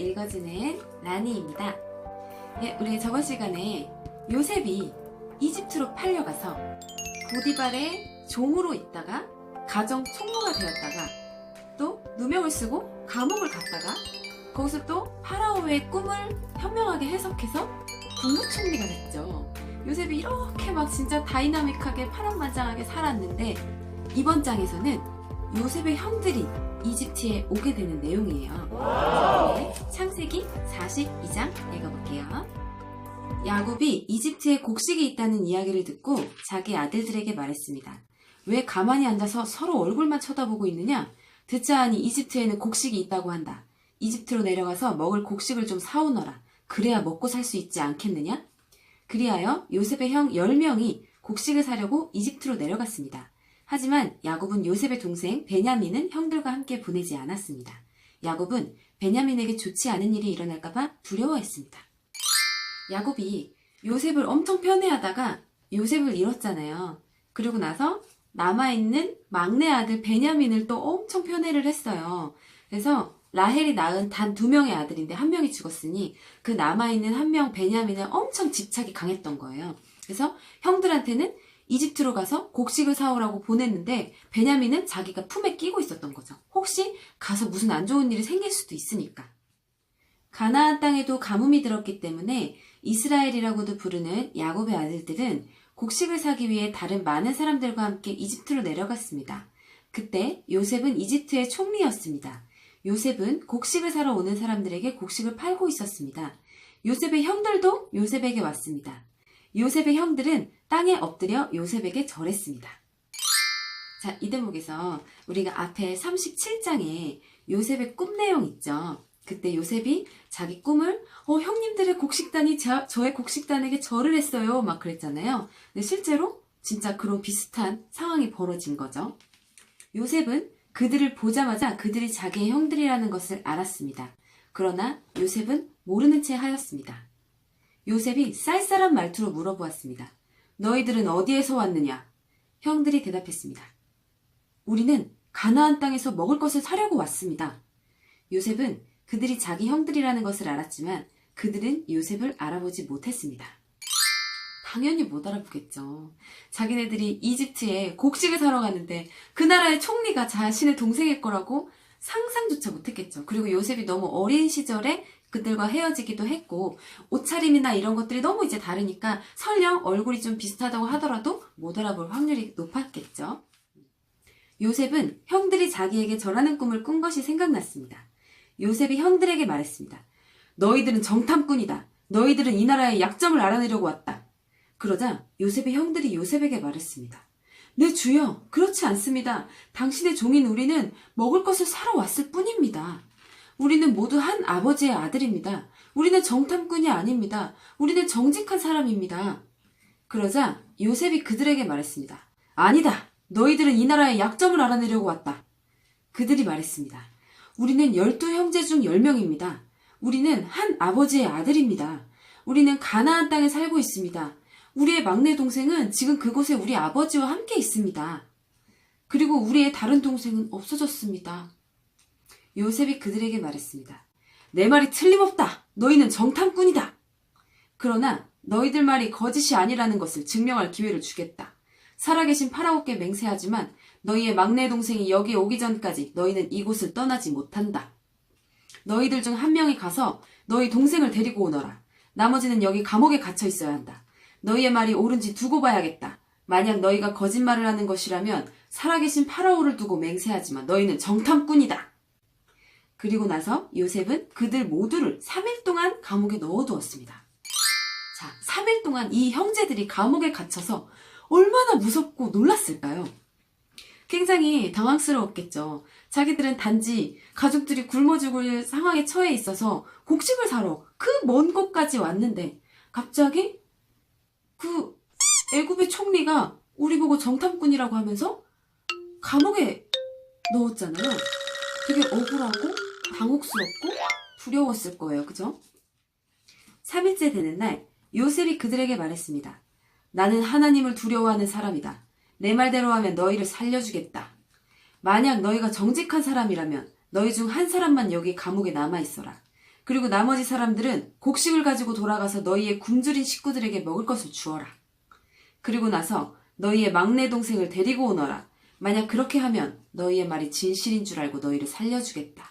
읽어주는 라니입니다. 예, 우리 저번 시간에 요셉이 이집트로 팔려가서 보디발의 종으로 있다가 가정 총무가 되었다가 또 누명을 쓰고 감옥을 갔다가 거기서 또 파라오의 꿈을 현명하게 해석해서 국무총리가 됐죠. 요셉이 이렇게 막 진짜 다이나믹하게 파란만장하게 살았는데 이번 장에서는 요셉의 형들이 이집트에 오게 되는 내용이에요. 자, 네, 창세기 42장 읽어볼게요. 야곱이 이집트에 곡식이 있다는 이야기를 듣고 자기 아들들에게 말했습니다. 왜 가만히 앉아서 서로 얼굴만 쳐다보고 있느냐? 듣자 하니 이집트에는 곡식이 있다고 한다. 이집트로 내려가서 먹을 곡식을 좀 사오너라. 그래야 먹고 살 수 있지 않겠느냐? 그리하여 요셉의 형 10명이 곡식을 사려고 이집트로 내려갔습니다. 하지만 야곱은 요셉의 동생 베냐민은 형들과 함께 보내지 않았습니다. 야곱은 베냐민에게 좋지 않은 일이 일어날까봐 두려워했습니다. 야곱이 요셉을 엄청 편애하다가 요셉을 잃었잖아요. 그리고 나서 남아있는 막내 아들 베냐민을 또 엄청 편애를 했어요. 그래서 라헬이 낳은 단 두 명의 아들인데 한 명이 죽었으니 그 남아있는 한 명 베냐민은 엄청 집착이 강했던 거예요. 그래서 형들한테는 이집트로 가서 곡식을 사오라고 보냈는데 베냐민은 자기가 품에 끼고 있었던 거죠. 혹시 가서 무슨 안 좋은 일이 생길 수도 있으니까. 가나안 땅에도 가뭄이 들었기 때문에 이스라엘이라고도 부르는 야곱의 아들들은 곡식을 사기 위해 다른 많은 사람들과 함께 이집트로 내려갔습니다. 그때 요셉은 이집트의 총리였습니다. 요셉은 곡식을 사러 오는 사람들에게 곡식을 팔고 있었습니다. 요셉의 형들도 요셉에게 왔습니다. 요셉의 형들은 땅에 엎드려 요셉에게 절했습니다. 자, 이 대목에서 우리가 앞에 37장에 요셉의 꿈 내용 있죠. 그때 요셉이 자기 꿈을 어 형님들의 곡식단이 저, 저의 곡식단에게 절을 했어요 막 그랬잖아요. 근데 실제로 진짜 그런 비슷한 상황이 벌어진 거죠. 요셉은 그들을 보자마자 그들이 자기의 형들이라는 것을 알았습니다. 그러나 요셉은 모르는 채 하였습니다. 요셉이 쌀쌀한 말투로 물어보았습니다. 너희들은 어디에서 왔느냐? 형들이 대답했습니다. 우리는 가나안 땅에서 먹을 것을 사려고 왔습니다. 요셉은 그들이 자기 형들이라는 것을 알았지만 그들은 요셉을 알아보지 못했습니다. 당연히 못 알아보겠죠. 자기네들이 이집트에 곡식을 사러 갔는데 그 나라의 총리가 자신의 동생일 거라고 상상조차 못했겠죠. 그리고 요셉이 너무 어린 시절에 그들과 헤어지기도 했고 옷차림이나 이런 것들이 너무 이제 다르니까 설령 얼굴이 좀 비슷하다고 하더라도 못 알아볼 확률이 높았겠죠. 요셉은 형들이 자기에게 절하는 꿈을 꾼 것이 생각났습니다. 요셉이 형들에게 말했습니다. 너희들은 정탐꾼이다. 너희들은 이 나라의 약점을 알아내려고 왔다. 그러자 요셉의 형들이 요셉에게 말했습니다. 네, 주여. 그렇지 않습니다. 당신의 종인 우리는 먹을 것을 사러 왔을 뿐입니다. 우리는 모두 한 아버지의 아들입니다. 우리는 정탐꾼이 아닙니다. 우리는 정직한 사람입니다. 그러자 요셉이 그들에게 말했습니다. 아니다. 너희들은 이 나라의 약점을 알아내려고 왔다. 그들이 말했습니다. 우리는 열두 형제 중 열명입니다. 우리는 한 아버지의 아들입니다. 우리는 가나안 땅에 살고 있습니다. 우리의 막내 동생은 지금 그곳에 우리 아버지와 함께 있습니다. 그리고 우리의 다른 동생은 없어졌습니다. 요셉이 그들에게 말했습니다. 내 말이 틀림없다. 너희는 정탐꾼이다. 그러나 너희들 말이 거짓이 아니라는 것을 증명할 기회를 주겠다. 살아계신 파라오께 맹세하지만 너희의 막내 동생이 여기에 오기 전까지 너희는 이곳을 떠나지 못한다. 너희들 중 한 명이 가서 너희 동생을 데리고 오너라. 나머지는 여기 감옥에 갇혀 있어야 한다. 너희의 말이 옳은지 두고 봐야겠다. 만약 너희가 거짓말을 하는 것이라면 살아계신 파라오를 두고 맹세하지만 너희는 정탐꾼이다. 그리고 나서 요셉은 그들 모두를 3일 동안 감옥에 넣어두었습니다. 자, 3일 동안 이 형제들이 감옥에 갇혀서 얼마나 무섭고 놀랐을까요? 굉장히 당황스러웠겠죠. 자기들은 단지 가족들이 굶어 죽을 상황에 처해 있어서 곡식을 사러 그 먼 곳까지 왔는데 갑자기 그 애굽의 총리가 우리 보고 정탐꾼이라고 하면서 감옥에 넣었잖아요. 되게 억울하고 당혹스럽고 두려웠을 거예요. 그죠? 3일째 되는 날 요셉이 그들에게 말했습니다. 나는 하나님을 두려워하는 사람이다. 내 말대로 하면 너희를 살려주겠다. 만약 너희가 정직한 사람이라면 너희 중 한 사람만 여기 감옥에 남아 있어라. 그리고 나머지 사람들은 곡식을 가지고 돌아가서 너희의 굶주린 식구들에게 먹을 것을 주어라. 그리고 나서 너희의 막내 동생을 데리고 오너라. 만약 그렇게 하면 너희의 말이 진실인 줄 알고 너희를 살려주겠다.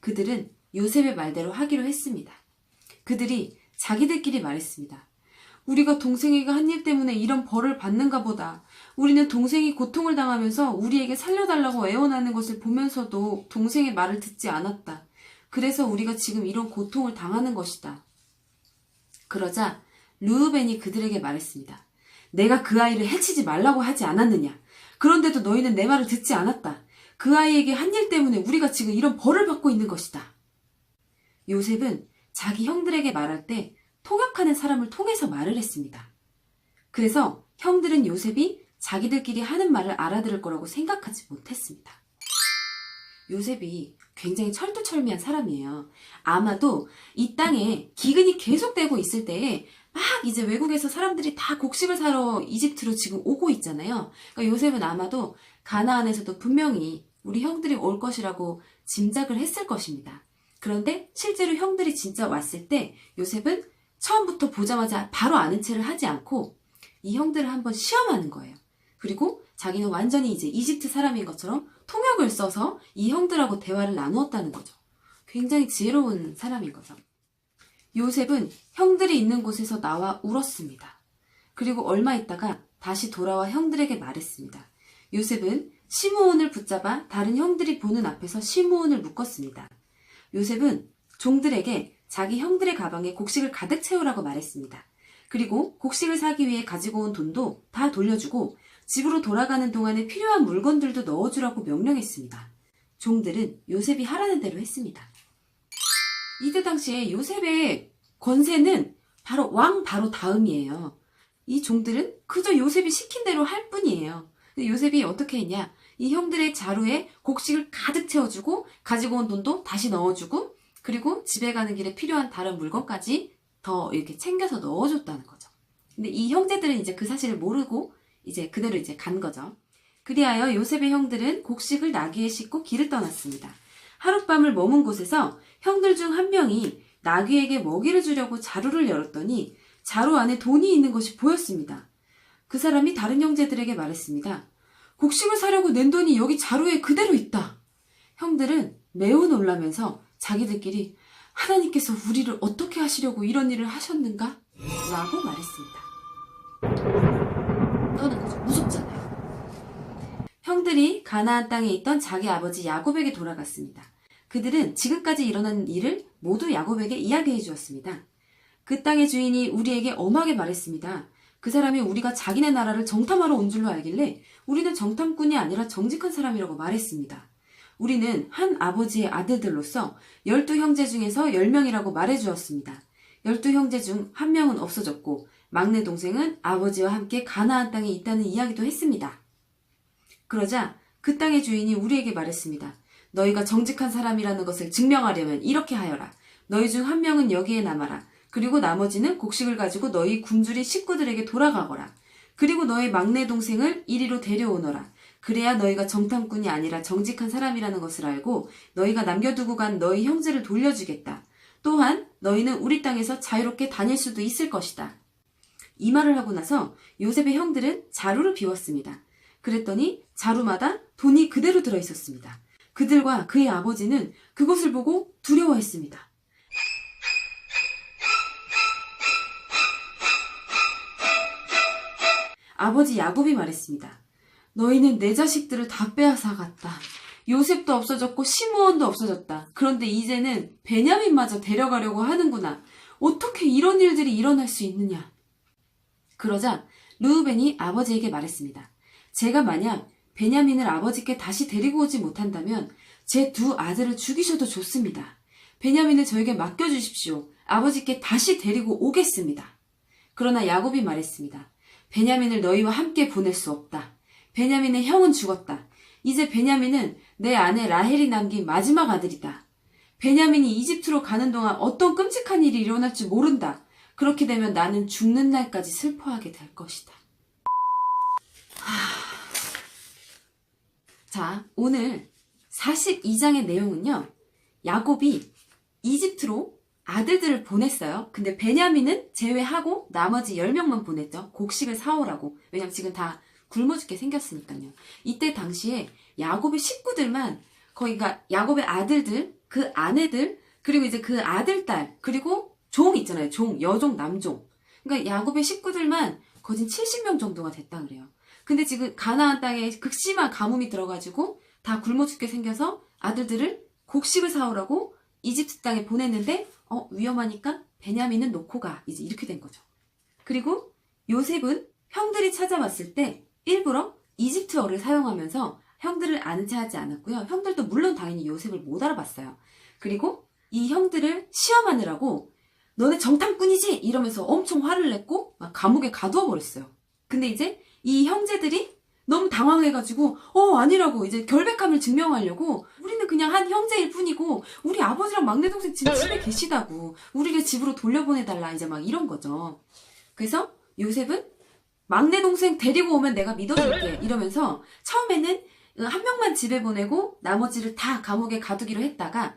그들은 요셉의 말대로 하기로 했습니다. 그들이 자기들끼리 말했습니다. 우리가 동생에게 한일 때문에 이런 벌을 받는가 보다. 우리는 동생이 고통을 당하면서 우리에게 살려달라고 애원하는 것을 보면서도 동생의 말을 듣지 않았다. 그래서 우리가 지금 이런 고통을 당하는 것이다. 그러자 루우벤이 그들에게 말했습니다. 내가 그 아이를 해치지 말라고 하지 않았느냐. 그런데도 너희는 내 말을 듣지 않았다. 그 아이에게 한 일 때문에 우리가 지금 이런 벌을 받고 있는 것이다. 요셉은 자기 형들에게 말할 때 통역하는 사람을 통해서 말을 했습니다. 그래서 형들은 요셉이 자기들끼리 하는 말을 알아들을 거라고 생각하지 못했습니다. 요셉이 굉장히 철두철미한 사람이에요. 아마도 이 땅에 기근이 계속되고 있을 때에 막 이제 외국에서 사람들이 다 곡식을 사러 이집트로 지금 오고 있잖아요. 그러니까 요셉은 아마도 가나안에서도 분명히 우리 형들이 올 것이라고 짐작을 했을 것입니다. 그런데 실제로 형들이 진짜 왔을 때 요셉은 처음부터 보자마자 바로 아는 체를 하지 않고 이 형들을 한번 시험하는 거예요. 그리고 자기는 완전히 이제 이집트 사람인 것처럼 통역을 써서 이 형들하고 대화를 나누었다는 거죠. 굉장히 지혜로운 사람인 거죠. 요셉은 형들이 있는 곳에서 나와 울었습니다. 그리고 얼마 있다가 다시 돌아와 형들에게 말했습니다. 요셉은 시므온을 붙잡아 다른 형들이 보는 앞에서 시므온을 묶었습니다. 요셉은 종들에게 자기 형들의 가방에 곡식을 가득 채우라고 말했습니다. 그리고 곡식을 사기 위해 가지고 온 돈도 다 돌려주고 집으로 돌아가는 동안에 필요한 물건들도 넣어주라고 명령했습니다. 종들은 요셉이 하라는 대로 했습니다. 이때 당시에 요셉의 권세는 바로 왕 바로 다음이에요. 이 종들은 그저 요셉이 시킨 대로 할 뿐이에요. 요셉이 어떻게 했냐? 이 형들의 자루에 곡식을 가득 채워주고 가지고 온 돈도 다시 넣어주고 그리고 집에 가는 길에 필요한 다른 물건까지 더 이렇게 챙겨서 넣어줬다는 거죠. 근데 이 형제들은 이제 그 사실을 모르고 이제 그대로 이제 간 거죠. 그리하여 요셉의 형들은 곡식을 나귀에 싣고 길을 떠났습니다. 하룻밤을 머문 곳에서 형들 중 한 명이 나귀에게 먹이를 주려고 자루를 열었더니 자루 안에 돈이 있는 것이 보였습니다. 그 사람이 다른 형제들에게 말했습니다. 곡식을 사려고 낸 돈이 여기 자루에 그대로 있다. 형들은 매우 놀라면서 자기들끼리 하나님께서 우리를 어떻게 하시려고 이런 일을 하셨는가? 라고 말했습니다. 떠는 거죠. 무섭잖아요. 형들이 가나안 땅에 있던 자기 아버지 야곱에게 돌아갔습니다. 그들은 지금까지 일어난 일을 모두 야곱에게 이야기해 주었습니다. 그 땅의 주인이 우리에게 엄하게 말했습니다. 그 사람이 우리가 자기네 나라를 정탐하러 온 줄로 알길래 우리는 정탐꾼이 아니라 정직한 사람이라고 말했습니다. 우리는 한 아버지의 아들들로서 열두 형제 중에서 열 명이라고 말해 주었습니다. 열두 형제 중 한 명은 없어졌고 막내 동생은 아버지와 함께 가나안 땅에 있다는 이야기도 했습니다. 그러자 그 땅의 주인이 우리에게 말했습니다. 너희가 정직한 사람이라는 것을 증명하려면 이렇게 하여라. 너희 중 한 명은 여기에 남아라. 그리고 나머지는 곡식을 가지고 너희 굶주린 식구들에게 돌아가거라. 그리고 너희 막내 동생을 이리로 데려오너라. 그래야 너희가 정탐꾼이 아니라 정직한 사람이라는 것을 알고 너희가 남겨두고 간 너희 형제를 돌려주겠다. 또한 너희는 우리 땅에서 자유롭게 다닐 수도 있을 것이다. 이 말을 하고 나서 요셉의 형들은 자루를 비웠습니다. 그랬더니 자루마다 돈이 그대로 들어 있었습니다. 그들과 그의 아버지는 그것을 보고 두려워했습니다. 아버지 야곱이 말했습니다. 너희는 내 자식들을 다 빼앗아 갔다. 요셉도 없어졌고 시므온도 없어졌다. 그런데 이제는 베냐민마저 데려가려고 하는구나. 어떻게 이런 일들이 일어날 수 있느냐? 그러자 르우벤이 아버지에게 말했습니다. 제가 만약 베냐민을 아버지께 다시 데리고 오지 못한다면 제 두 아들을 죽이셔도 좋습니다. 베냐민을 저에게 맡겨주십시오. 아버지께 다시 데리고 오겠습니다. 그러나 야곱이 말했습니다. 베냐민을 너희와 함께 보낼 수 없다. 베냐민의 형은 죽었다. 이제 베냐민은 내 아내 라헬이 남긴 마지막 아들이다. 베냐민이 이집트로 가는 동안 어떤 끔찍한 일이 일어날지 모른다. 그렇게 되면 나는 죽는 날까지 슬퍼하게 될 것이다. 하... 자, 오늘 42장의 내용은요. 야곱이 이집트로 아들들을 보냈어요. 근데 베냐민은 제외하고 나머지 10명만 보냈죠. 곡식을 사오라고. 왜냐면 지금 다 굶어 죽게 생겼으니까요. 이때 당시에 야곱의 식구들만 거의 그러니까 야곱의 아들들, 그 아내들, 그리고 이제 그 아들, 딸, 그리고 종 있잖아요. 종, 여종, 남종. 그러니까 야곱의 식구들만 거진 70명 정도가 됐다 그래요. 근데 지금 가나안 땅에 극심한 가뭄이 들어가지고 다 굶어 죽게 생겨서 아들들을 곡식을 사오라고 이집트 땅에 보냈는데 어 위험하니까 베냐민은 놓고 가 이제 이렇게 된 거죠. 그리고 요셉은 형들이 찾아왔을 때 일부러 이집트어를 사용하면서 형들을 아는 체 하지 않았고요. 형들도 물론 당연히 요셉을 못 알아봤어요. 그리고 이 형들을 시험하느라고 너네 정탐꾼이지 이러면서 엄청 화를 냈고 막 감옥에 가두어 버렸어요. 근데 이제 이 형제들이 너무 당황해가지고 어 아니라고 이제 결백함을 증명하려고 우리는 그냥 한 형제일 뿐이고 우리 아버지랑 막내 동생 지금 집에 계시다고 우리를 집으로 돌려보내달라 이제 막 이런 거죠. 그래서 요셉은 막내 동생 데리고 오면 내가 믿어줄게 이러면서 처음에는 한 명만 집에 보내고 나머지를 다 감옥에 가두기로 했다가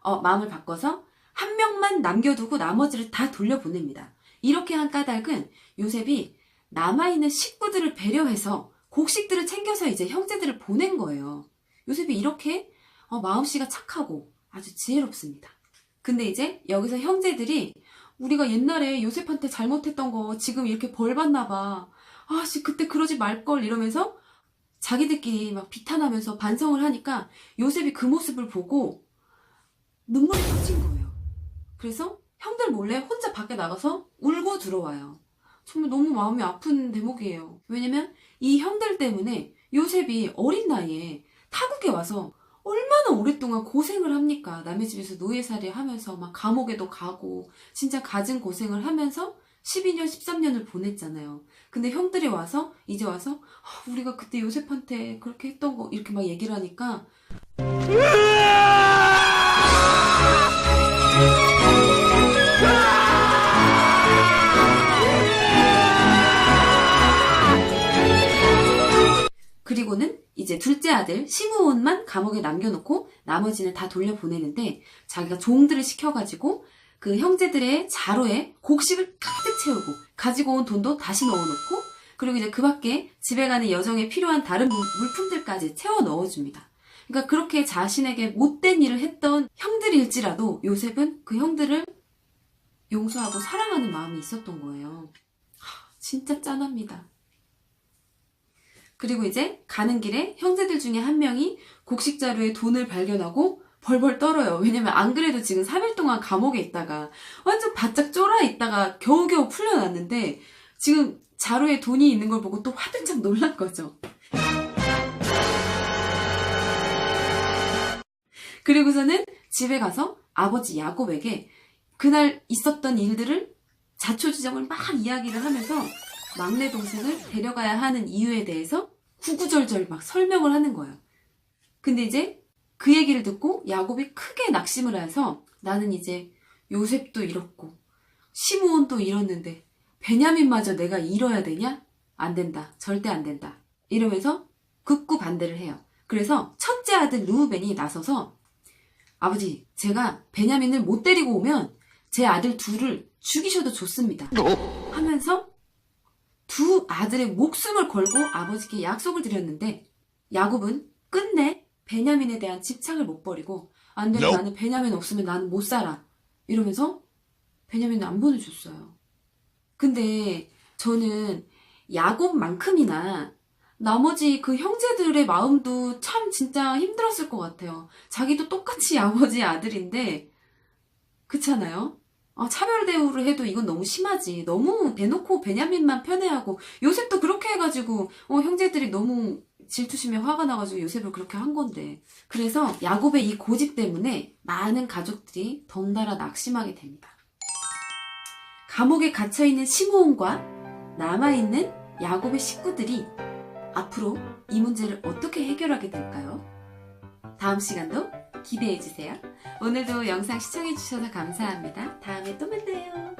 어, 마음을 바꿔서 한 명만 남겨두고 나머지를 다 돌려보냅니다. 이렇게 한 까닭은 요셉이 남아있는 식구들을 배려해서 곡식들을 챙겨서 이제 형제들을 보낸 거예요. 요셉이 이렇게 어, 마음씨가 착하고 아주 지혜롭습니다. 근데 이제 여기서 형제들이 우리가 옛날에 요셉한테 잘못했던 거 지금 이렇게 벌 받나 봐. 아씨 그때 그러지 말걸 이러면서 자기들끼리 막 비탄하면서 반성을 하니까 요셉이 그 모습을 보고 눈물이 터진 거예요. 그래서 형들 몰래 혼자 밖에 나가서 울고 들어와요. 정말 너무 마음이 아픈 대목이에요. 왜냐면 이 형들 때문에 요셉이 어린 나이에 타국에 와서 얼마나 오랫동안 고생을 합니까? 남의 집에서 노예살이 하면서 막 감옥에도 가고 진짜 갖은 고생을 하면서 12년, 13년을 보냈잖아요. 근데 형들이 와서 이제 와서 아, 우리가 그때 요셉한테 그렇게 했던 거 이렇게 막 얘기를 하니까 그리고는 이제 둘째 아들 시므온만 감옥에 남겨놓고 나머지는 다 돌려보내는데 자기가 종들을 시켜가지고 그 형제들의 자루에 곡식을 가득 채우고 가지고 온 돈도 다시 넣어놓고 그리고 이제 그 밖에 집에 가는 여정에 필요한 다른 물- 물품들까지 채워 넣어줍니다. 그러니까 그렇게 자신에게 못된 일을 했던 형들일지라도 요셉은 그 형들을 용서하고 사랑하는 마음이 있었던 거예요. 하, 진짜 짠합니다. 그리고 이제 가는 길에 형제들 중에 한 명이 곡식 자루에 돈을 발견하고 벌벌 떨어요. 왜냐면 안 그래도 지금 3일 동안 감옥에 있다가 완전 바짝 쫄아 있다가 겨우겨우 풀려났는데 지금 자루에 돈이 있는 걸 보고 또 화들짝 놀란 거죠. 그리고서는 집에 가서 아버지 야곱에게 그날 있었던 일들을 자초지종을 막 이야기를 하면서 막내 동생을 데려가야 하는 이유에 대해서 구구절절 막 설명을 하는 거예요. 근데 이제 그 얘기를 듣고 야곱이 크게 낙심을 해서 나는 이제 요셉도 잃었고 시므온도 잃었는데 베냐민마저 내가 잃어야 되냐? 안 된다. 절대 안 된다. 이러면서 극구 반대를 해요. 그래서 첫째 아들 루우벤이 나서서 아버지, 제가 베냐민을 못 데리고 오면 제 아들 둘을 죽이셔도 좋습니다. 하면서 두 아들의 목숨을 걸고 아버지께 약속을 드렸는데 야곱은 끝내 베냐민에 대한 집착을 못 버리고 안 돼, Nope. 나는 베냐민 없으면 나는 못 살아. 이러면서 베냐민을 안 보내줬어요. 근데 저는 야곱만큼이나 나머지 그 형제들의 마음도 참 진짜 힘들었을 것 같아요. 자기도 똑같이 아버지 아들인데 그렇잖아요. 아, 차별 대우를 해도 이건 너무 심하지. 너무 대놓고 베냐민만 편애하고 요셉도 그렇게 해가지고 어, 형제들이 너무 질투심에 화가 나가지고 요셉을 그렇게 한 건데. 그래서 야곱의 이 고집 때문에 많은 가족들이 덩달아 낙심하게 됩니다. 감옥에 갇혀있는 시므온과 남아있는 야곱의 식구들이 앞으로 이 문제를 어떻게 해결하게 될까요? 다음 시간도 기대해주세요. 오늘도 영상 시청해주셔서 감사합니다. 다음에 또 만나요.